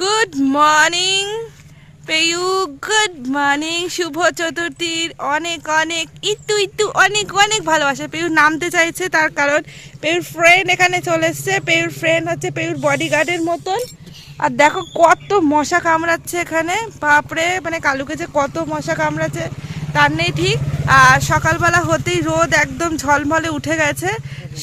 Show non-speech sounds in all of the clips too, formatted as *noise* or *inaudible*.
Good morning Peyu good morning শুভ চতুর্থীর অনেক অনেক, ইতু ইতু, অনেক অনেক ভালোবাসা। পেয়ু নামতে চাইছে তার কারণ পেয়ুর ফ্রেন্ড এখানে চলে এসছে। পেয়ুর ফ্রেন্ড হচ্ছে পেয়ুর বডিগার্ডের মতন। আর দেখো কত মশা কামড়াচ্ছে এখানে। বাপরে মানে কালুকে যে কত মশা কামড়াচ্ছে। তার নেই ঠিক। আর সকালবেলা হতেই রোদ একদম ঝলমলে উঠে গেছে।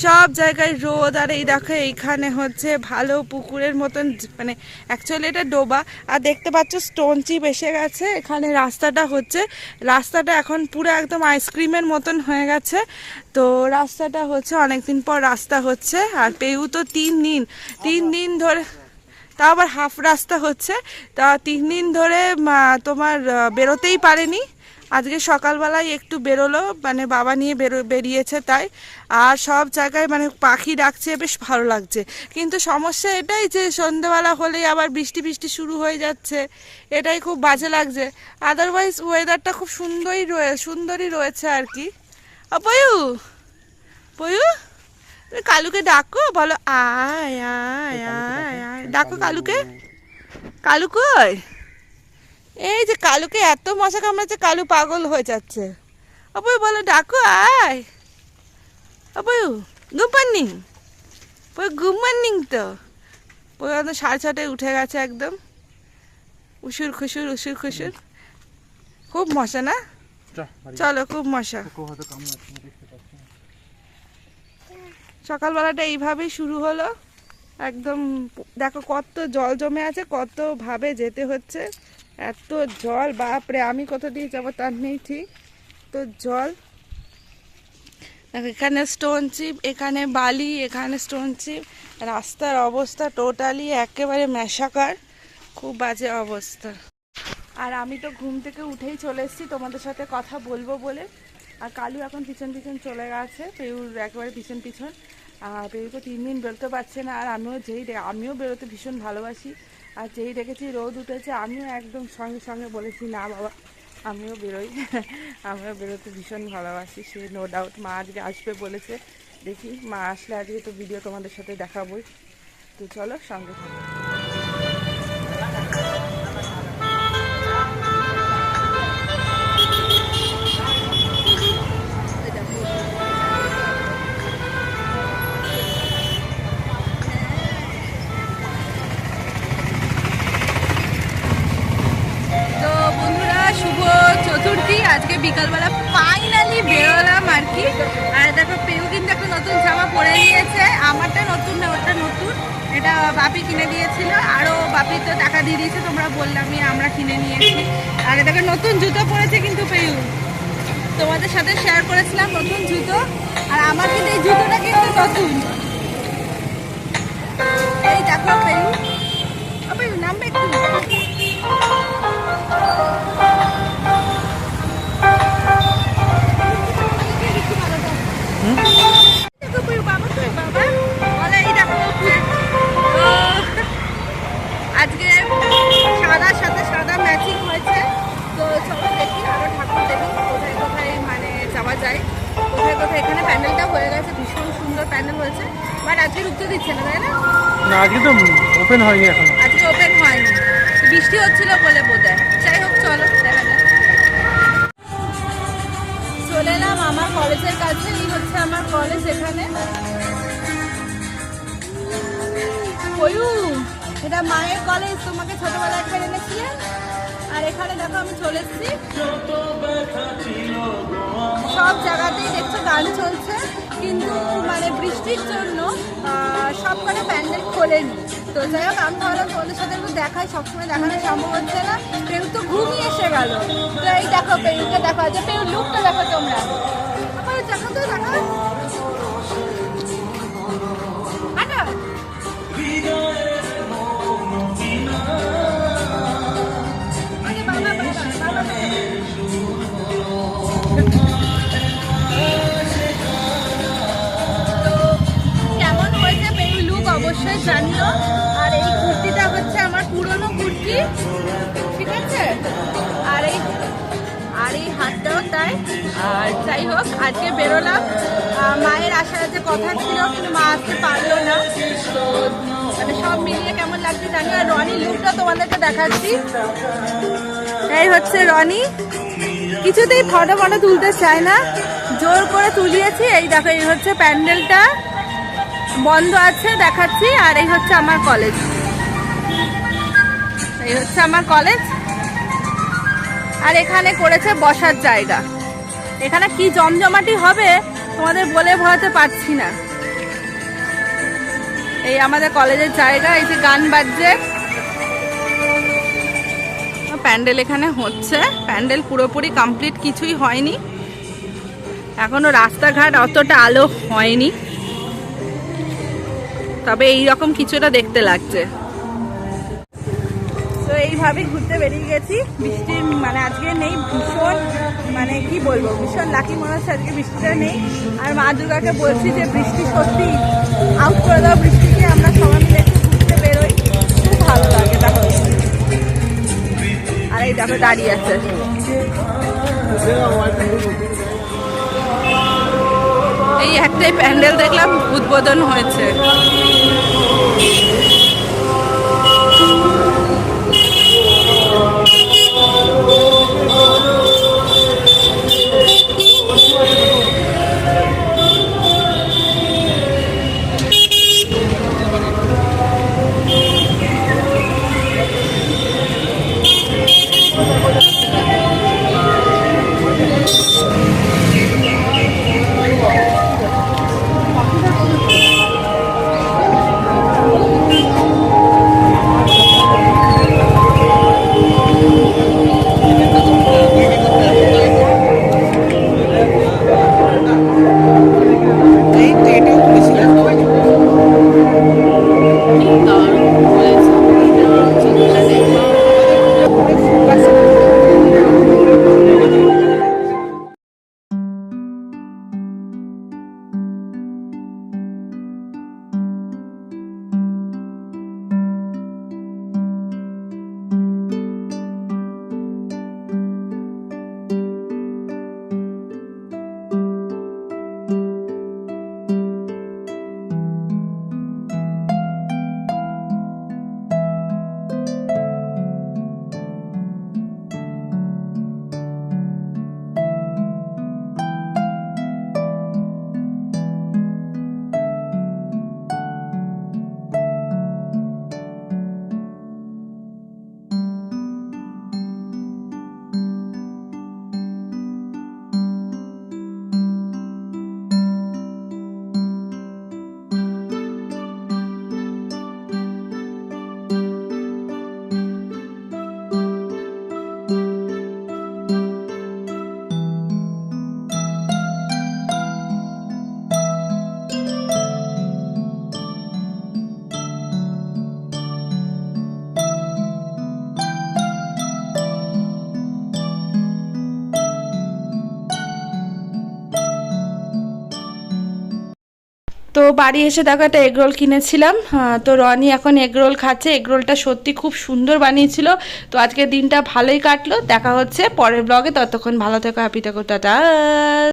সব জায়গায় রোদ, আর এই দেখো এইখানে হচ্ছে ভালো পুকুরের মতন মানে অ্যাকচুয়ালি এটা ডোবা। আর দেখতে পাচ্ছ স্টোন চিপ এসে গেছে। এখানে রাস্তাটা হচ্ছে, রাস্তাটা এখন পুরো একদম আইসক্রিমের মতন হয়ে গেছে। তো রাস্তাটা হচ্ছে অনেকদিন পর রাস্তা হচ্ছে, আর পেউ তো তিন দিন তিন দিন ধরে, তাও আবার হাফ রাস্তা হচ্ছে। তা তিন দিন ধরে তোমার বেরোতেই পারেনি। আজকে সকালবেলায় একটু বেরোলো মানে বাবা নিয়ে বেরো বেরিয়েছে তাই। আর সব জায়গায় মানে পাখি ডাকছে বেশ ভালো লাগছে। কিন্তু সমস্যা এটাই যে সন্ধ্যেবেলা হলেই আবার বৃষ্টি বৃষ্টি শুরু হয়ে যাচ্ছে। এটাই খুব বাজে লাগছে। আদারওয়াইজ ওয়েদারটা খুব সুন্দরই রয়ে সুন্দরই রয়েছে আর কি। অপয়ু পয়ু! তুমি কালুকে ডাকো বলো আয় আয় আয় আয়। ডাকো। কালুকে। কালু কই? এই যে কালুকে এত মশা কামড়াচ্ছে কালু পাগল হয়ে যাচ্ছে। অপু বলো ডাকো আয়। Apu good morning. Poi good morning তো। পই একদম সাড়ে ছটায় উঠে গেছে একদম। উসুর খুসুর উসুর খুসুর। খুব মশা না? চলো খুব মশা। সকালবেলাটা এইভাবেই শুরু হলো। একদম দেখো কত জল জমে আছে কতভাবে যেতে হচ্ছে। এত জল, বাপরে, আমি কত দিয়ে যাব তার নেই ঠিক। তো জল। এখানে স্টোন চিপ এখানে বালি, এখানে স্টোন চিপ রাস্তার অবস্থা টোটালি একেবারে মেশাকার। খুব বাজে অবস্থা। আর আমি তো ঘুম থেকে উঠেই চলে এসেছি, তোমাদের সাথে কথা বলব বলে। আর কালু এখন পিছন পিছন চলে গেছে, পেউর একেবারে পিছন পিছন। আর তো তিন দিন বেরোতে পারছে না, আর আমিও যেই আমিও বেরোতে ভীষণ ভালোবাসি। আর যেই দেখেছি রোদ উঠেছে, আমিও একদম সঙ্গে সঙ্গে বলেছি, না বাবা, আমিও বেরোই। *laughs* আমিও বেরোতে ভীষণ ভালোবাসি, সে নো ডাউট মা আজকে আসবে বলেছে। দেখি মা আসলে আজকে তো ভিডিও তোমাদের সাথে দেখাবোই। তো চলো সঙ্গে থাকো। বিকালবেলা ফাইনালি বেরোলাম আর কি। আর দেখো, পেউ কিন্তু একটা নতুন জামা পরে নিয়েছে। আমারটা নতুন না ওটা নতুন। এটা বাপি কিনে দিয়েছিল। আরও বাপি তো টাকা দিয়ে দিয়েছে, তোমরা বললামই, আমরা কিনে নিয়েছি। আর দেখো, নতুন জুতো পরেছে কিন্তু পেউ। তোমাদের সাথে শেয়ার করেছিলাম নতুন জুতো। আর আমার কিন্তু এই জুতোটা কিন্তু নতুন। এই দেখো আজকে সাদার সাথে সাদা ম্যাচিং হয়েছে। তো চলো দেখি আরও ঠাকুর দেখি কোথায় কোথায় মানে যাওয়া যায়। কোথায় কোথায় এখানে প্যান্ডেলটা হয়ে গেছে ভীষণ সুন্দর প্যান্ডেল হয়েছে। বাট আজকে ঢুকতে দিচ্ছে না তাই না? না আজকে তো ওপেন হয়নি এখন। আজকে ওপেন হয়নি। বৃষ্টি হচ্ছিল বলে বোধহয়। যাই হোক চলো দেখা যাক। চলে এলাম আমার কলেজের কাছে। এই হচ্ছে আমার কলেজ এখানে। এটা মায়ের কলেজ তোমাকে ছোটবেলায় একবার এনেছিলেন আর এখানে দেখো আমি চলে এসেছি। সব জায়গাতেই দেখছ গান চলছে, কিন্তু মানে বৃষ্টির জন্য সব প্যান্ডেল খোলেনি। তো যাই হোক, আমি ভাবলাম তোমাদের সাথে একটু দেখাই, সবসময় দেখানো সম্ভব হচ্ছে না। পেউ তো ঘুমিয়ে এসে গেল। তো এই দেখো পেউকে দেখো যে পেউ লুকটা দেখো তোমরা। আবার দেখো তো দেখো আর যাই হোক, আজকে বেরোলাম। মায়ের আসার যে কথা ছিল, কিন্তু মা আসতে পারল না। মানে সব মিলিয়ে কেমন লাগছে জানি? আর রনি লুকটা তোমাদেরকে দেখাচ্ছি। এই হচ্ছে রনি। কিছুতেই ফটো ফটো তুলতে চায় না। জোর করে তুলিয়েছি। এই দেখো, এই হচ্ছে প্যান্ডেলটা। বন্ধ আছে, দেখাচ্ছি। আর এই হচ্ছে আমার কলেজ এই হচ্ছে আমার কলেজ আর এখানে করেছে বসার জায়গা। এখানে কি জমজমাটি হবে তোমাদের বলে বোঝাতে পারছি না। এই আমাদের কলেজের জায়গা এই যে গান বাজছে। প্যান্ডেল এখানে হচ্ছে। প্যান্ডেল পুরোপুরি কমপ্লিট কিছুই হয়নি। এখনও রাস্তাঘাট অতটা আলো হয়নি। তবে এই রকম কিছুটা দেখতে লাগছে। তো এইভাবে ঘুরতে বেরিয়ে গেছি। বৃষ্টি মানে আজকে নেই, ভীষণ মানে কি বলব, ভীষণ লাকি মনে হচ্ছে আজকে বৃষ্টিটা নেই। আর মা দুর্গাকে বলছি যে বৃষ্টি সত্যি আউট করে দাও বৃষ্টিকে, আমরা সবাই মিলে একটু ঘুরতে বেরোই। খুব ভালো লাগে দেখো। আর এই দেখো দাঁড়িয়ে আছে। এই একটাই প্যান্ডেল দেখলাম, উদ্বোধন হয়েছে। তো বাড়ি এসে দেখো একটা এগরোল কিনেছিলাম। তো রনি এখন এগরোল খাচ্ছে। এগরোলটা সত্যি খুব সুন্দর বানিয়েছিল। তো আজকে দিনটা ভালোই কাটলো। দেখা হচ্ছে পরের ব্লগে ততক্ষণ ভালো থেকো হ্যাপি থেকো, টাটা।